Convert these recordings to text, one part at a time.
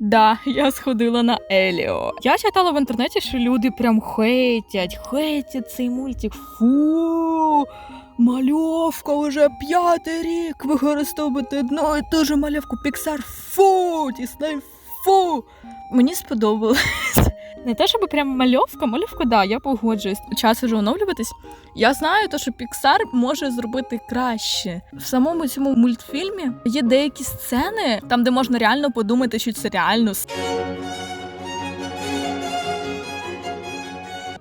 Да, я сходила на Еліо. Я читала в інтернеті, що люди прям хейтять, хейтять цей мультик. Фу. Мальовка вже п'ятий рік використовувати одну і ту же мальовку Піксар. Фу, Дісней, фу. Мені сподобалось. Не те, щоб прям мальовка, мальовка, да, я погоджуюсь. Час уже оновлюватись. Я знаю, то, що Pixar може зробити краще. В самому цьому мультфільмі є деякі сцени, там, де можна реально подумати, що це реально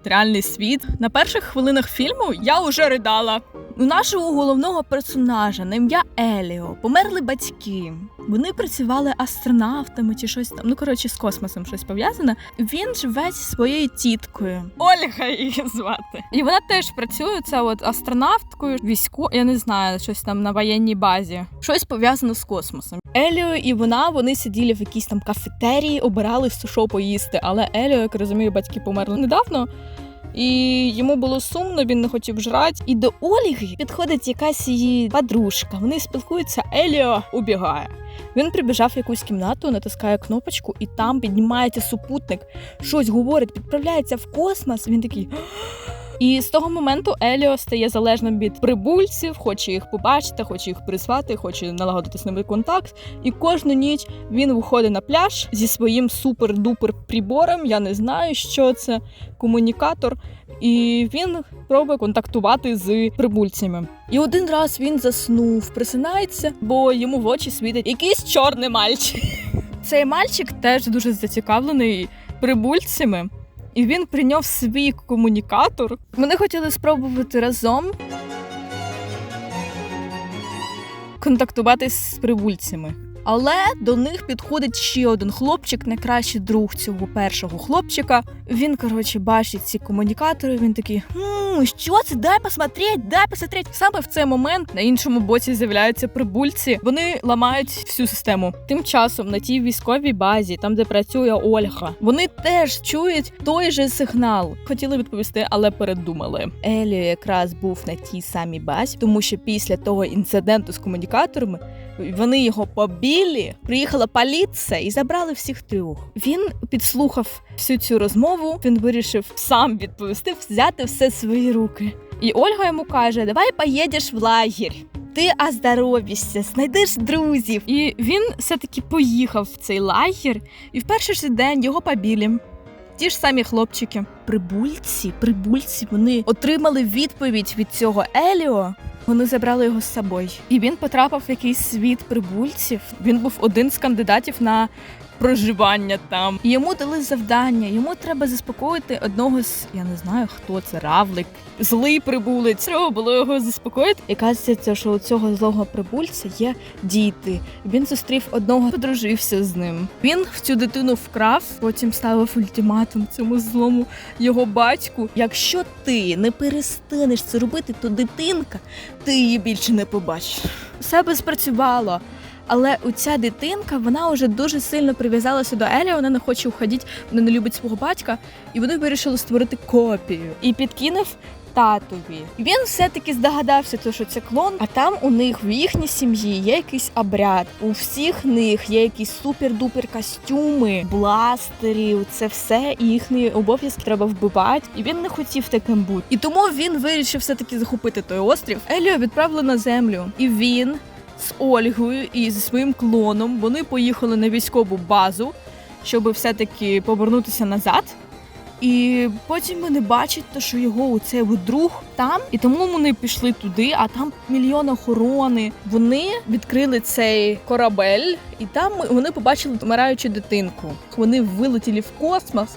реальний світ. На перших хвилинах фільму я уже ридала. У нашого головного персонажа на ім'я Еліо померли батьки. Вони працювали астронавтами чи щось там. Ну коротше, з космосом щось пов'язане. Він живе зі своєю тіткою. Ольга її звати. І вона теж працює це от астронавткою, військо, я не знаю, щось там на воєнній базі. Щось пов'язане з космосом. Еліо і вона вони сиділи в якійсь там кафетерії, обирали що поїсти. Але Еліо, як розумію, батьки померли недавно. І йому було сумно, він не хотів жрати. І до Ольги підходить якась її подружка. Вони спілкуються, Еліо убігає. Він прибіжав в якусь кімнату, натискає кнопочку, і там піднімається супутник, щось говорить, відправляється в космос. Він такий. І з того моменту Еліо стає залежним від прибульців, хоче їх побачити, хоче їх призвати, хоче налагодити з ними контакт. І кожну ніч він виходить на пляж зі своїм супер-дупер прибором. Я не знаю, що це комунікатор. І він пробує контактувати з прибульцями. І один раз він заснув, присинається, бо йому в очі світить якийсь чорний мальчик. Цей мальчик теж дуже зацікавлений прибульцями. І він прийняв свій комунікатор. Вони хотіли спробувати разом контактувати з прибульцями. Але до них підходить ще один хлопчик, найкращий друг цього першого хлопчика. Він, коротше, бачить ці комунікатори. Він такий: хм, що це? Дай посмотреть, дай посмотреть. Саме в цей момент на іншому боці з'являються прибульці. Вони ламають всю систему. Тим часом на тій військовій базі, там де працює Ольга, вони теж чують той же сигнал. Хотіли відповісти, але передумали. Еліо якраз був на тій самій базі, тому що після того інциденту з комунікаторами вони його побілі. Приїхала поліція і забрали всіх трьох. Він підслухав всю цю розмову. Він вирішив сам відповісти, взяти все в свої руки. І Ольга йому каже: Давай поїдеш в лагерь. Ти оздоровішся, знайдеш друзів. І він все-таки поїхав в цей лагерь, і в перший ж день його побілі. Ті ж самі хлопчики. Прибульці, прибульці, вони отримали відповідь від цього Еліо. Вони забрали його з собою. І він потрапив в якийсь світ прибульців. Він був один з кандидатів на проживання там. Йому дали завдання. Йому треба заспокоїти одного з я не знаю хто це, равлик, злий прибулець. Треба було його заспокоїти. І кажеться, що у цього злого прибульця є діти. Він зустрів одного, подружився з ним. Він в цю дитину вкрав, потім ставив ультиматум цьому злому його батьку. Якщо ти не перестанеш це робити, то дитинка, ти її більше не побачиш. Все би спрацювало. Але оця дитинка вона вже дуже сильно прив'язалася до Елі, вона не хоче уходити, вона не любить свого батька, і вони вирішили створити копію і підкинув татові. Він все-таки здогадався, то, що це клон, а там у них в їхній сім'ї є якийсь обряд. У всіх них є якісь супер-дупер костюми, бластери. Це все і їхні обов'язки треба вбивати. І він не хотів таким бути. І тому він вирішив все-таки захопити той острів. Еліо відправили на землю, і він з Ольгою і зі своїм клоном вони поїхали на військову базу, щоб все-таки повернутися назад. І потім вони бачать, то, що його оцей от друг там, і тому вони пішли туди, а там мільйон охорони. Вони відкрили цей корабель, і там вони побачили вмираючу дитинку. Вони вилетіли в космос.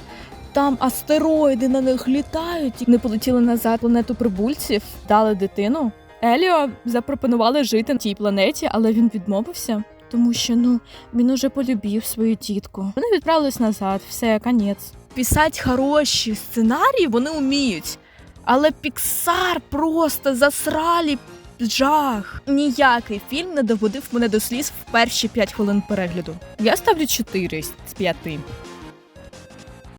Там астероїди на них літають. Вони полетіли назад планету прибульців, дали дитину. Еліо запропонували жити на тій планеті, але він відмовився, тому що ну він уже полюбив свою тітку. Вони відправились назад, все, конець. Писати хороші сценарії вони вміють, але Піксар просто засралі жах. Ніякий фільм не доводив мене до сліз в перші 5 хвилин перегляду. Я ставлю 4 з 5.